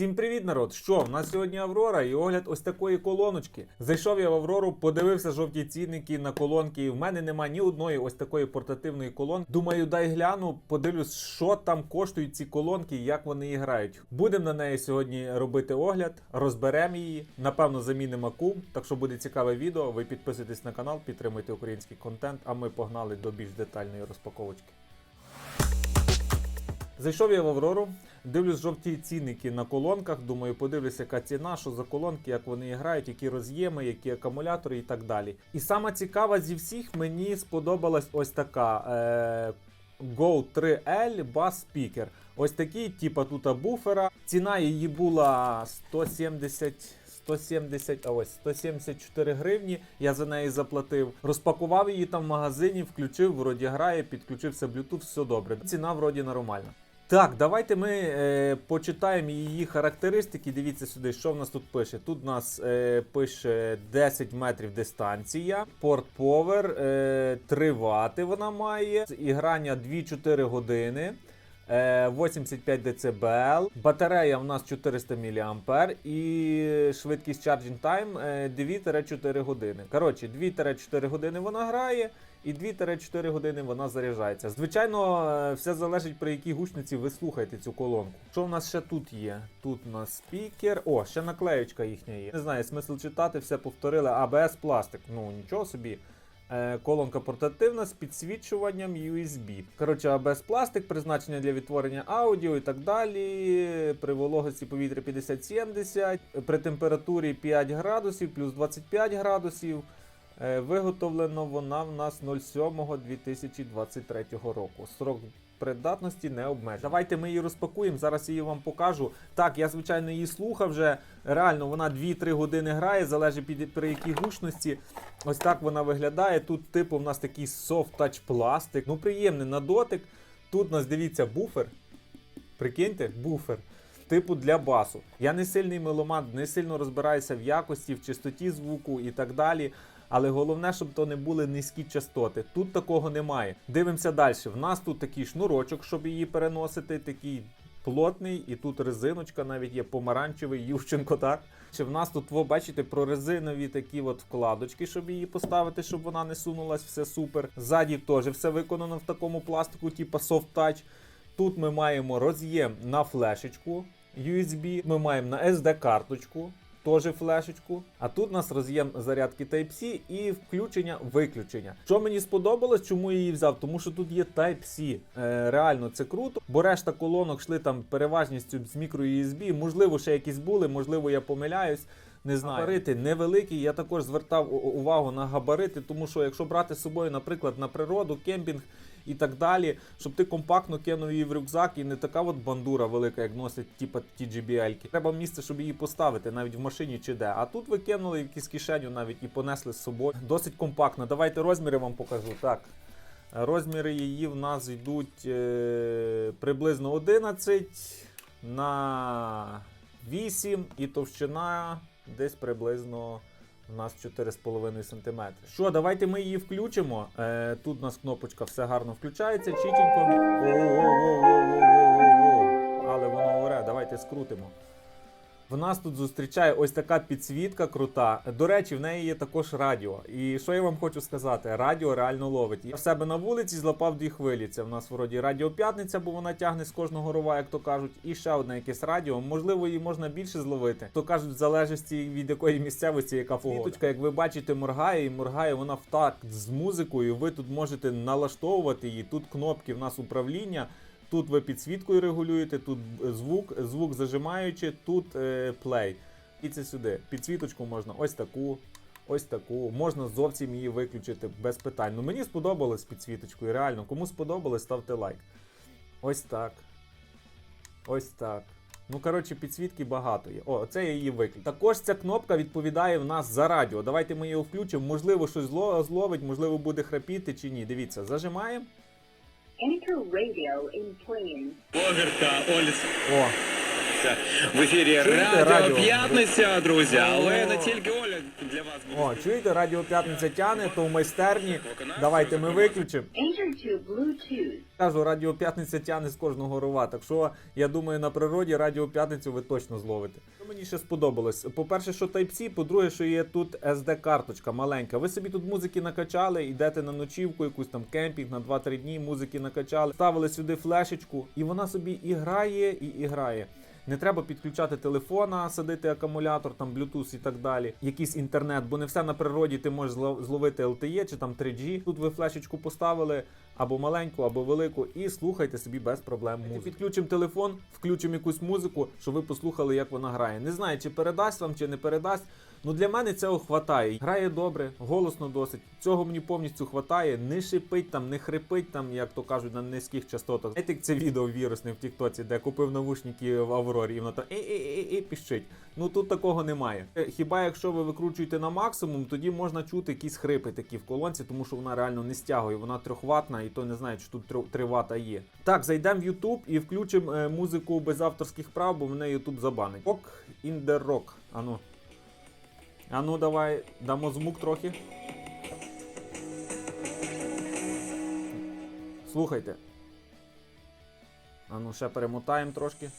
Всім привіт, народ! Що, в нас сьогодні Аврора і огляд ось такої колоночки. Зайшов я в Аврору, подивився жовті цінники на колонки. і В мене нема ні одної ось такої портативної колонки. Думаю, дай гляну, подивлюсь, що там коштують ці колонки як вони грають. Будемо на неї сьогодні робити огляд, розберемо її. Напевно, замінимо акум. Так що буде цікаве відео. Ви підписуйтесь на канал, підтримуйте український контент, а ми погнали до більш детальної розпаковочки. Зайшов я в Аврору, дивлюсь жовті цінники на колонках. Думаю, подивлюся, яка ціна, що за колонки, як вони грають, які роз'єми, які акумулятори і так далі. І сама цікава зі всіх мені сподобалась ось така е, Go 3L Bass Speaker. Ось такий, типа тут буфера. Ціна її була 170. 170, а ось 174 гривні. Я за неї заплатив. Розпакував її там в магазині, включив, вроді грає, підключився Bluetooth, все добре. Ціна вроді нормальна. Так, давайте ми е, почитаємо її характеристики. Дивіться сюди, що в нас тут пише. Тут у нас е, пише 10 метрів дистанція, порт Power, е, 3 вати вона має, іграння 2-4 години. е, 85 дБ, батарея в нас 400 мА і швидкість charging time е, 2-4 години. Коротше, 2-4 години вона грає, і 2-4 години вона заряджається. Звичайно, е, все залежить при якій гучниці ви слухаєте цю колонку. Що в нас ще тут є? Тут у нас спікер. О, ще наклеючка їхня є. Не знаю, смисл читати, все повторили. ABS пластик. Ну нічого собі. Е, Колонка портативна з підсвічуванням USB. Коротше, ABS пластик, призначення для відтворення аудіо і так далі. При вологості повітря 50-70, при температурі 5 градусів, плюс 25 градусів. Е, Виготовлено вона в нас 07.2023 року. Срок придатності не обмежений. Давайте ми її розпакуємо. Зараз її вам покажу. Так, я звичайно її слухав вже. Реально, вона 2-3 години грає, залежить під при якій гучності. Ось так вона виглядає. Тут, типу, в нас такий touch пластик. Ну, приємний на дотик. Тут у нас дивіться буфер. Прикиньте, буфер. Типу для басу. Я не сильний меломан, не сильно розбираюся в якості, в чистоті звуку і так далі. Але головне, щоб то не були низькі частоти. Тут такого немає. Дивимося далі. В нас тут такий шнурочок, щоб її переносити, такий плотний, і тут резиночка навіть є помаранчевий, Ющенко, так? Чи в нас тут, ви бачите, прорезинові такі от вкладочки, щоб її поставити, щоб вона не сунулась, все супер. Ззаді теж все виконано в такому пластику, типу soft touch. Тут ми маємо роз'єм на флешечку USB, ми маємо на SD-карточку, теж флешечку. А тут у нас роз'єм зарядки Type-C і включення-виключення. Що мені сподобалось, чому я її взяв? Тому що тут є Type-C. Е, реально це круто, бо решта колонок йшли там переважністю з мікро USB. Можливо, ще якісь були, можливо, я помиляюсь. Не знаю. Габарити невеликі. Я також звертав увагу на габарити, тому що якщо брати з собою, наприклад, на природу, кемпінг і так далі, щоб ти компактно кинув її в рюкзак і не така от бандура велика, як носять типа ті JBL-ки. Треба місце, щоб її поставити, навіть в машині чи де. А тут ви кинули в якусь кишеню навіть і понесли з собою. Досить компактно. Давайте розміри вам покажу. Так. Розміри її в нас йдуть е, приблизно 11 на 8 і товщина десь приблизно у нас 4,5 см. Що, давайте ми її включимо. Е, тут у нас кнопочка все гарно включається, чітенько. Але воно оре, давайте скрутимо. В нас тут зустрічає ось така підсвітка крута. До речі, в неї є також радіо. І що я вам хочу сказати? Радіо реально ловить. Я в себе на вулиці злапав дві хвилі. Це в нас вроді радіо п'ятниця, бо вона тягне з кожного рова, як то кажуть. І ще одне якесь радіо. Можливо, її можна більше зловити. То кажуть, в залежності від якої місцевості, яка погода. Світочка, як ви бачите, моргає і моргає вона в такт з музикою. Ви тут можете налаштовувати її. Тут кнопки в нас управління. Тут ви підсвіткою регулюєте, тут звук, звук зажимаючи, тут е, плей. І це сюди. Підсвіточку можна ось таку, ось таку. Можна зовсім її виключити без питань. Ну мені сподобалось підсвіточкою, реально. Кому сподобалось, ставте лайк. Ось так. Ось так. Ну, коротше, підсвітки багато є. О, це я її виключу. Також ця кнопка відповідає в нас за радіо. Давайте ми її включимо. Можливо, щось зло- зловить, можливо, буде храпіти чи ні. Дивіться, зажимаємо. Enter radio in plane. Оверка, Оліс. О, П'ятниця в ефірі Чуєте, Радіо радіо? П'ятниця, друзі. Але О. не тільки Оля для вас буде. О, чуєте, радіо п'ятниця тяне, то в майстерні. Давайте ми виключимо. Кажу, радіо п'ятниця тяне з кожного рова. Так що я думаю, на природі радіо п'ятницю ви точно зловите. Що мені ще сподобалось? По-перше, що Type-C, по-друге, що є тут SD-карточка маленька. Ви собі тут музики накачали, йдете на ночівку, якусь там кемпінг на 2-3 дні, музики накачали, ставили сюди флешечку, і вона собі і грає, і, і грає. Не треба підключати телефона, садити акумулятор, там Bluetooth і так далі, якийсь інтернет, бо не все на природі ти можеш зло- зловити LTE чи там 3G. Тут ви флешечку поставили або маленьку, або велику, і слухайте собі без проблем музику. Підключимо телефон, включимо якусь музику, щоб ви послухали, як вона грає. Не знаю, чи передасть вам, чи не передасть. Ну для мене цього хватає. Грає добре, голосно досить. Цього мені повністю хватає. Не шипить там, не хрипить там, як то кажуть, на низьких частотах. Як це відео вірусне в Тіктоці, де купив навушники в Аврорі, і воно там піщить. Ну тут такого немає. Е, Хіба якщо ви викручуєте на максимум, тоді можна чути якісь хрипи такі в колонці, тому що вона реально не стягує. Вона трьохватна, і то не знаю, чи тут 3 вата є. Так, зайдемо в YouTube і включимо е, музику без авторських прав, бо мене YouTube забанить. Ок, the. Ану. А ну давай дамо звук трохи. Слухайте. А ну ще перемотаємо трошки.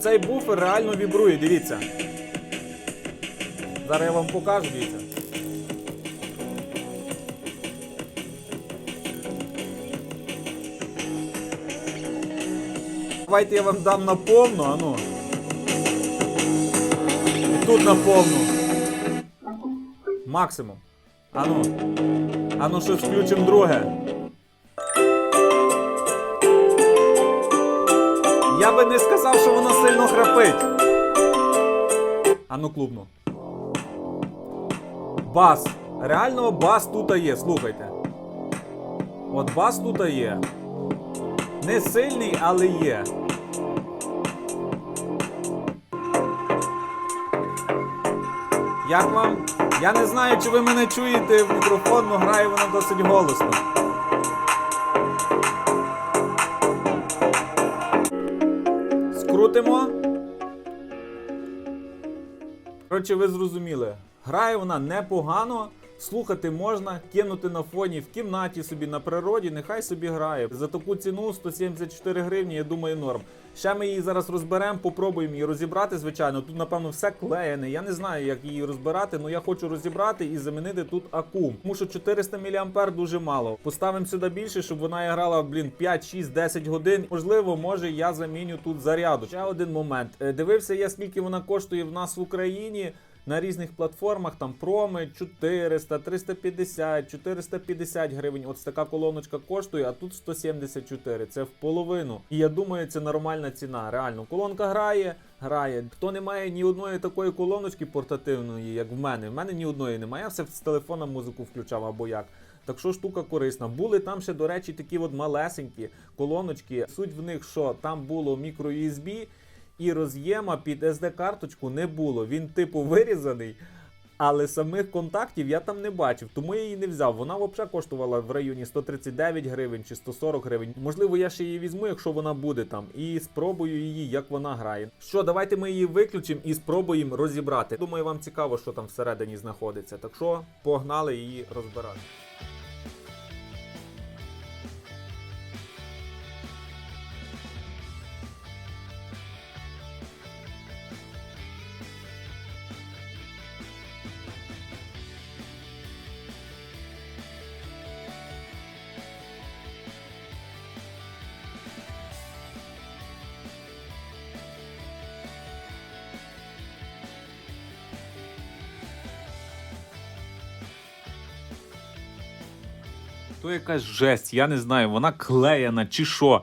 Цей буфер реально вібрує, дивіться. Зараз я вам покажу, дивіться. Давайте я вам дам на повну, а ну. І тут на повну. Максимум. А ну. А ну щось включимо друге. Я би не сказав, що воно сильно храпить. А ну клубну. Бас. Реально бас тут є, слухайте. От бас тут є. Не сильний, але є. Як вам? Я не знаю, чи ви мене чуєте в мікрофон, але грає вона досить голосно. Скрутимо. Коротше, ви зрозуміли. Грає вона непогано. Слухати можна, кинути на фоні в кімнаті собі на природі, нехай собі грає. За таку ціну 174 гривні, я думаю, норм. Ще ми її зараз розберемо, попробуємо її розібрати, звичайно. Тут, напевно, все клеєне. Я не знаю, як її розбирати, але я хочу розібрати і замінити тут акум. Тому що 400 мА дуже мало. Поставимо сюди більше, щоб вона грала, блін, 5, 6, 10 годин. Можливо, може я заміню тут заряду. Ще один момент. Е, Дивився я, скільки вона коштує в нас в Україні на різних платформах, там проми 400, 350, 450 гривень. Ось така колоночка коштує, а тут 174. Це в половину. І я думаю, це нормальна ціна. Реально, колонка грає, грає. Хто не має ні одної такої колоночки портативної, як в мене. В мене ні одної немає. Я все з телефона музику включав або як. Так що штука корисна. Були там ще, до речі, такі от малесенькі колоночки. Суть в них, що там було мікро USB, і роз'єма під SD-карточку не було. Він типу вирізаний. Але самих контактів я там не бачив, тому я її не взяв. Вона взагалі коштувала в районі 139 гривень чи 140 гривень. Можливо, я ще її візьму, якщо вона буде там, і спробую її, як вона грає. Що, давайте ми її виключимо і спробуємо розібрати. Думаю, вам цікаво, що там всередині знаходиться. Так що погнали її розбирати. То якась жесть, я не знаю, вона клеєна чи що.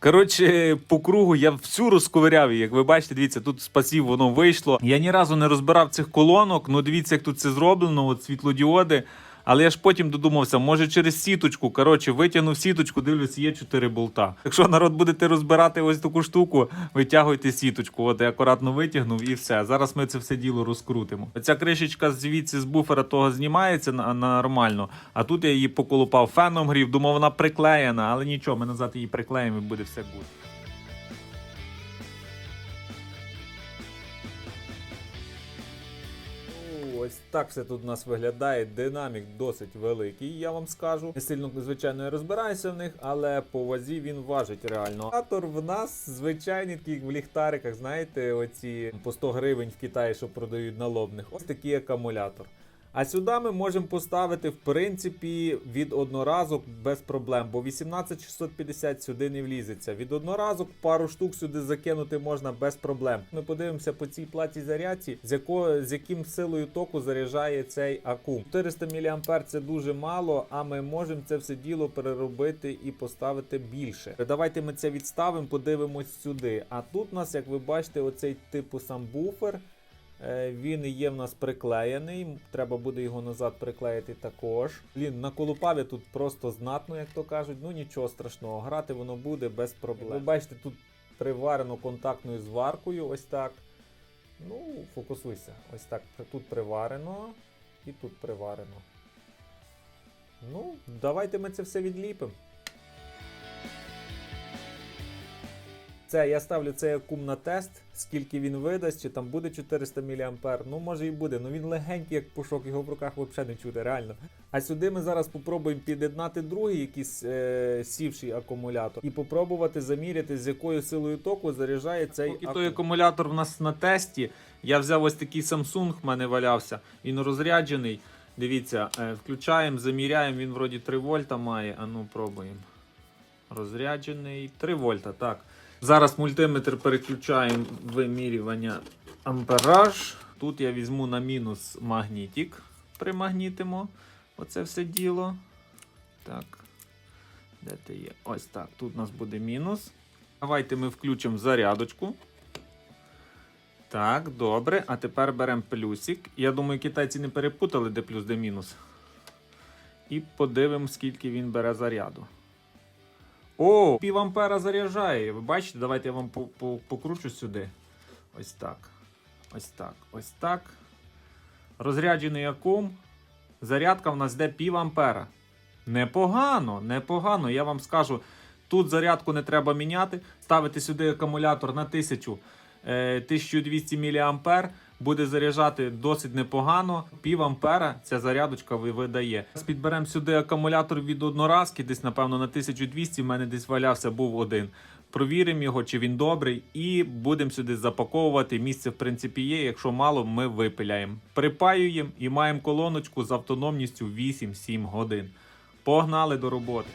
Коротше, по кругу я всю розковиряв її. Як ви бачите, дивіться, тут спасів воно вийшло. Я ні разу не розбирав цих колонок. Ну дивіться, як тут це зроблено. От світлодіоди. Але я ж потім додумався, може через сіточку. Коротше, витягнув сіточку, дивлюсь, є 4 болта. Якщо народ будете розбирати ось таку штуку, витягуйте сіточку. От я акуратно витягнув і все. Зараз ми це все діло розкрутимо. Оця кришечка звідси з буфера того знімається на- нормально. А тут я її поколупав феном грів, думав, вона приклеєна, але нічого, ми назад її приклеїмо і буде все гуд. Ось так все тут у нас виглядає. Динамік досить великий, я вам скажу. Не сильно, звичайно, я розбираюся в них, але по вазі він важить реально. Атор в нас звичайний такий в ліхтариках, знаєте, оці по 100 гривень в Китаї, що продають на лобних. Ось такий акумулятор. А сюди ми можемо поставити, в принципі, від одноразок без проблем, бо 18650 сюди не влізеться. Від одноразок пару штук сюди закинути можна без проблем. Ми подивимося по цій платі зарядці, з, якою, з яким силою току заряджає цей акум. 400 мА це дуже мало, а ми можемо це все діло переробити і поставити більше. Давайте ми це відставимо, подивимось сюди. А тут у нас, як ви бачите, оцей типу сам буфер. Е, Він є в нас приклеєний. Треба буде його назад приклеїти також. Блін, на колупаві тут просто знатно, як то кажуть. Ну нічого страшного. Грати воно буде без проблем. Ви бачите, тут приварено контактною зваркою. Ось так. Ну, фокусуйся. Ось так. Тут приварено і тут приварено. Ну, давайте ми це все відліпимо. Це я ставлю цей акум на тест, скільки він видасть, чи там буде 400 мА. Ну, може і буде. Ну він легенький, як пушок, його в руках взагалі не чути, реально. А сюди ми зараз попробуємо під'єднати другий якийсь е, сівший акумулятор і попробувати заміряти, з якою силою току заряджає цей Поки той акумулятор в нас на тесті. Я взяв ось такий Samsung, в мене валявся. Він розряджений. Дивіться, е, включаємо, заміряємо, він вроді 3 вольта має. А ну пробуємо. Розряджений 3 вольта, так. Зараз мультиметр переключаємо вимірювання ампераж. Тут я візьму на мінус магнітик. Примагнітимо оце все діло. Так. Де ти є? Ось так. Тут у нас буде мінус. Давайте ми включимо зарядочку. Так, добре. А тепер беремо плюсик. Я думаю, китайці не перепутали, де плюс, де мінус. І подивимо, скільки він бере заряду. О, пів ампера заряджає. Ви бачите, давайте я вам по- по- покручу сюди. Ось так. Ось так. Ось так. Розряджений акум. Зарядка в нас йде пів ампера. Непогано, непогано. Я вам скажу, тут зарядку не треба міняти. Ставити сюди акумулятор на 1000, е, 1200 мА. Буде заряджати досить непогано. Пів ампера ця зарядочка ви- видає. Підберемо сюди акумулятор від одноразки, десь, напевно, на 1200. В мене десь валявся, був один. Провіримо його, чи він добрий, і будемо сюди запаковувати. Місце, в принципі, є. Якщо мало, ми випиляємо. Припаюємо і маємо колоночку з автономністю 8-7 годин. Погнали до роботи.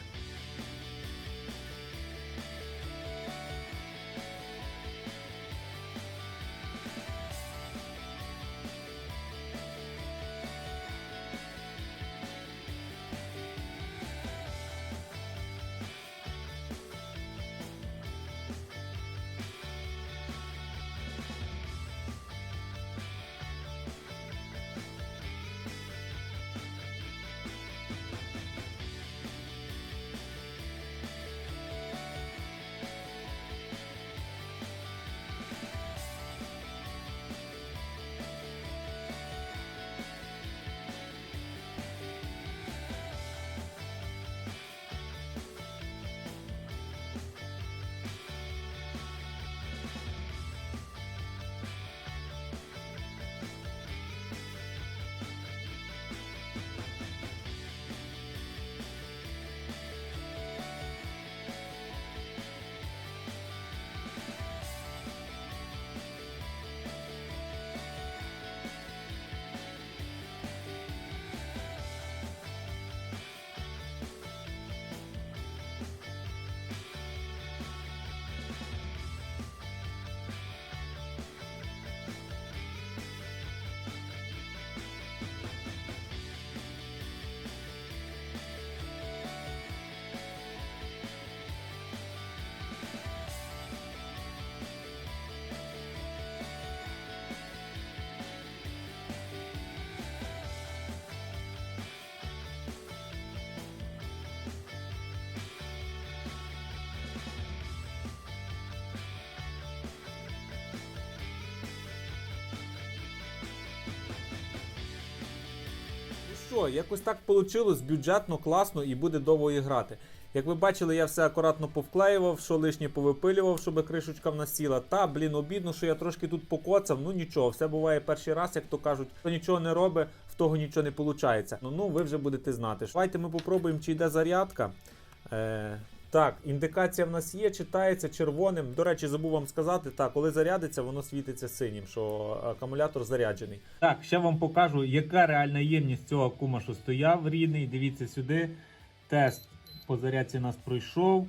Що, якось так вийшло, бюджетно, класно і буде довго і грати. Як ви бачили, я все акуратно повклеював, що лишнє повипилював, щоб кришечка в нас. Та, блін, обідно, що я трошки тут покоцав. Ну нічого, все буває перший раз, як то кажуть, хто нічого не робить, в того нічого не виходить. Ну, ну ви вже будете знати. Давайте ми попробуємо, чи йде зарядка. Е, так, індикація в нас є, читається червоним. До речі, забув вам сказати, так, коли зарядиться, воно світиться синім, що акумулятор заряджений. Так, ще вам покажу, яка реальна ємність цього акума, що стояв рідний. Дивіться сюди. Тест по зарядці нас пройшов.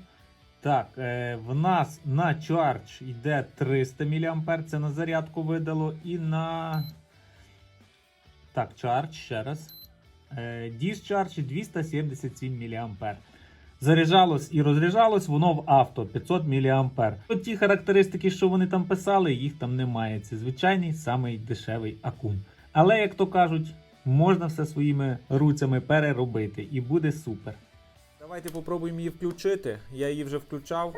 Так, е, в нас на чардж йде 300 мА, це на зарядку видало, і на. Так, чардж ще раз. Е, Discharge 277 мА. Заряджалось і розряджалось воно в авто 500 мА. От ті характеристики, що вони там писали, їх там немає. Це звичайний самий дешевий акум. Але, як то кажуть, можна все своїми руцями переробити і буде супер. Давайте попробуємо її включити. Я її вже включав.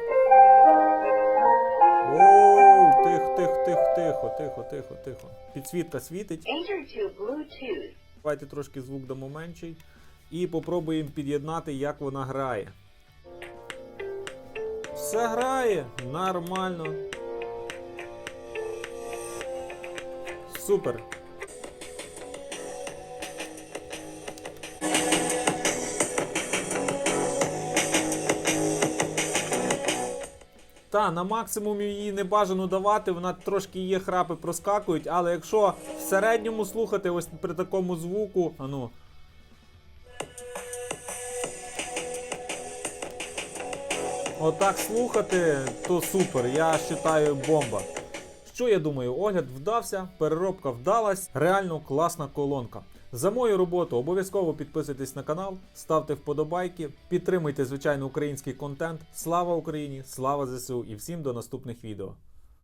Оу, тихо, тихо, тихо, тихо, тихо, тихо, тихо. Підсвітка світить. Давайте трошки звук дамо менший. І попробуємо під'єднати, як вона грає. Все грає нормально. Супер. Та, на максимум її не бажано давати, вона трошки є храпи проскакують, але якщо в середньому слухати ось при такому звуку, а Отак слухати, то супер, я вважаю бомба. Що я думаю, огляд вдався, переробка вдалась, реально класна колонка. За мою роботу обов'язково підписуйтесь на канал, ставте вподобайки, підтримуйте звичайно український контент. Слава Україні! Слава ЗСУ і всім до наступних відео.